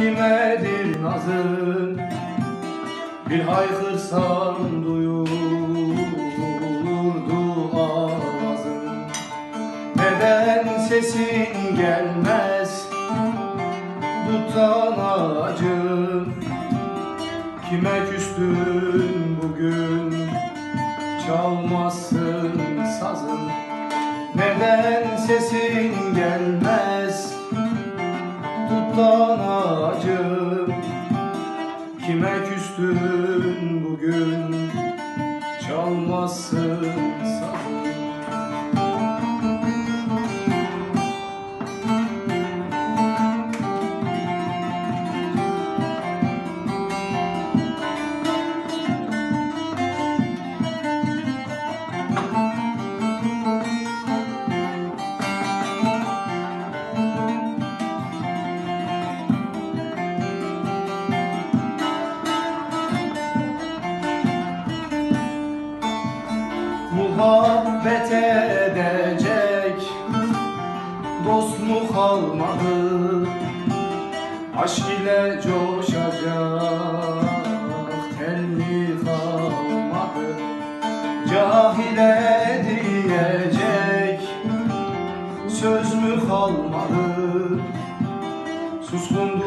kimedir nazın Bir haykırsan duyulurdu ağzın Neden sesin gelmez? Tutan acım Kime küstün bugün? Çalmazsın sazın. Neden sesin gelmez? Tutan ağacım Kime küstün bugün? Çalmazsın sazın Muhabbet edecek. Dost mu kalmadı? Aşk ile coşacak. Tel mi kalmadı. Cahile diyecek. Söz mü kalmadı? Suskun